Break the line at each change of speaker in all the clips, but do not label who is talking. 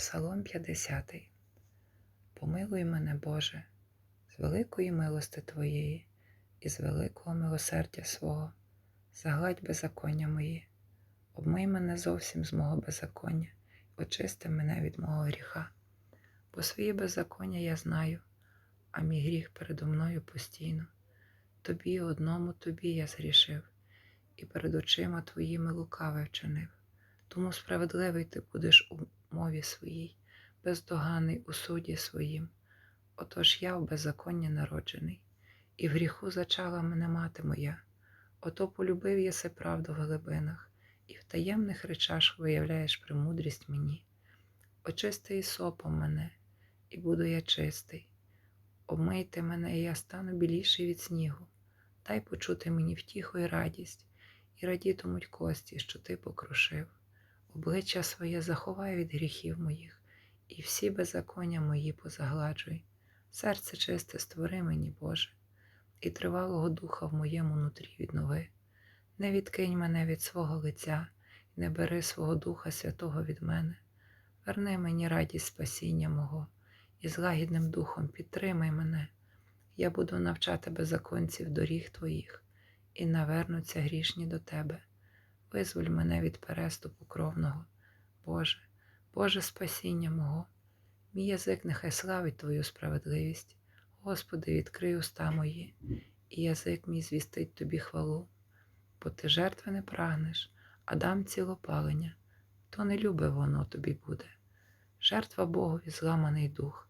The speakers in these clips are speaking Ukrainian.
Псалом 50. Помилуй мене, Боже, з великої милости Твоєї і з великого милосердя свого, загладь беззаконня мої, обмий мене зовсім з мого беззаконня, очисти мене від мого гріха. Бо свої беззаконня я знаю, а мій гріх передо мною постійно. Тобі одному тобі я згрішив, і перед очима твоїми лукаве вчинив. Тому справедливий ти будеш у мові своїй, бездоганий у суді своїм. Отож я в беззаконні народжений, і в гріху зачала мене мати моя. Ото полюбив єси правду в глибинах, і в таємних речах виявляєш премудрість мені. Очисти і сопом мене, і буду я чистий. Обмийте мене, і я стану біліший від снігу. Дай почути мені втіху і радість, і радітимуть кості, що ти покрушив. Обличчя своє заховай від гріхів моїх, і всі беззаконня мої позагладжуй. Серце чисте створи мені, Боже, і тривалого духа в моєму нутрі віднови. Не відкинь мене від свого лиця, і не бери свого Духа Святого від мене. Верни мені радість спасіння мого, і з лагідним духом підтримай мене. Я буду навчати беззаконців доріг твоїх, і навернуться грішні до тебе. Визволь мене від переступу кровного, Боже, Боже спасіння мого. Мій язик нехай славить Твою справедливість. Господи, відкрий уста мої, і язик мій звістить Тобі хвалу. Бо ти жертви не прагнеш, а дам цілопалення, то не любе воно тобі буде. Жертва Богові зламаний дух,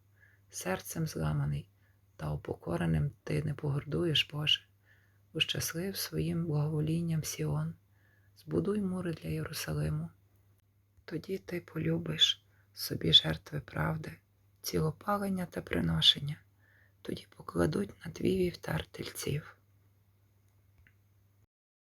серцем зламаний, та упокореним ти не погордуєш, Боже, ущаслив своїм благоволінням Сіон збудуй мури для Єрусалиму. Тоді ти полюбиш собі жертви правди, цілопалення та приношення, тоді покладуть на твій вівтар тельців.